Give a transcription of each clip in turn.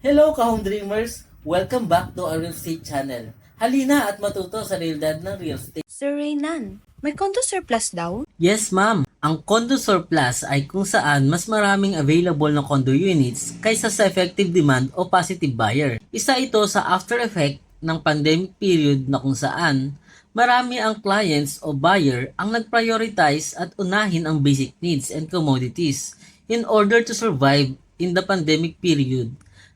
Hello ka-home dreamers! Welcome back to our real estate channel. Halina at matuto sa realidad ng real estate. Sir Reynan, may condo surplus daw? Yes ma'am, ang condo surplus ay kung saan mas maraming available na condo units kaysa sa effective demand o positive buyer. Isa ito sa after effect ng pandemic period na kung saan marami ang clients o buyer ang nag-prioritize at unahin ang basic needs and commodities in order to survive in the pandemic period.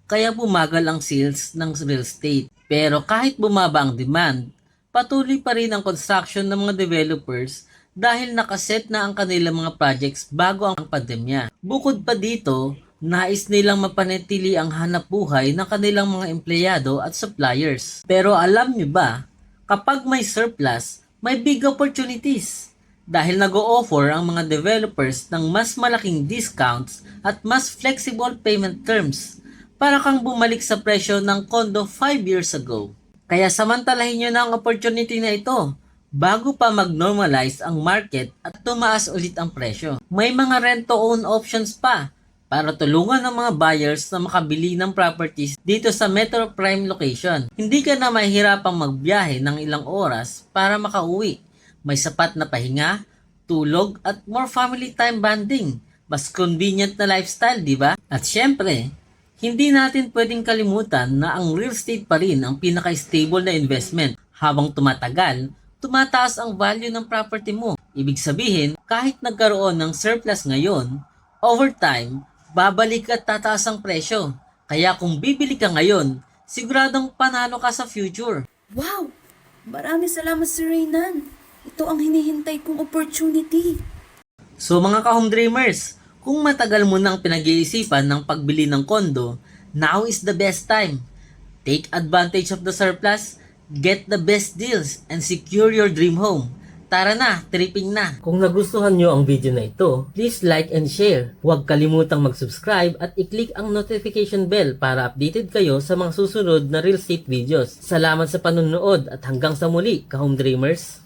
Kaya bumagal ang sales ng real estate. Pero kahit bumaba ang demand, patuloy pa rin ang construction ng mga developers dahil nakaset na ang kanilang mga projects bago ang pandemya. Bukod pa dito, nais nilang mapanatili ang hanap buhay ng kanilang mga empleyado at suppliers. Pero alam niyo ba, kapag may surplus, may big opportunities. Dahil nag-o-offer ang mga developers ng mas malaking discounts at mas flexible payment terms para kang bumalik sa presyo ng kondo 5 years ago. Kaya samantalahin nyo na ang opportunity na ito bago pa mag-normalize ang market at tumaas ulit ang presyo. May mga rent-to-own options pa para tulungan ng mga buyers na makabili ng properties dito sa Metro Prime location. Hindi ka na mahihirapang magbiyahe ng ilang oras para makauwi. May sapat na pahinga, tulog at more family time bonding. Mas convenient na lifestyle, di ba? At syempre, hindi natin pwedeng kalimutan na ang real estate pa rin ang pinaka-stable na investment. Habang tumatagal, tumataas ang value ng property mo. Ibig sabihin, kahit nagkaroon ng surplus ngayon, over time, babalik at tataas ang presyo. Kaya kung bibili ka ngayon, siguradong panalo ka sa future. Wow! Marami salamat Sir Reynan. Ito ang hinihintay kong opportunity. So mga ka-home dreamers, kung matagal mo nang pinag-iisipan ng pagbili ng kondo, now is the best time. Take advantage of the surplus, get the best deals, and secure your dream home. Tara na, tripping na! Kung nagustuhan nyo ang video na ito, please like and share. Huwag kalimutang mag-subscribe at i-click ang notification bell para updated kayo sa mga susunod na real estate videos. Salamat sa panonood at hanggang sa muli, ka-home dreamers!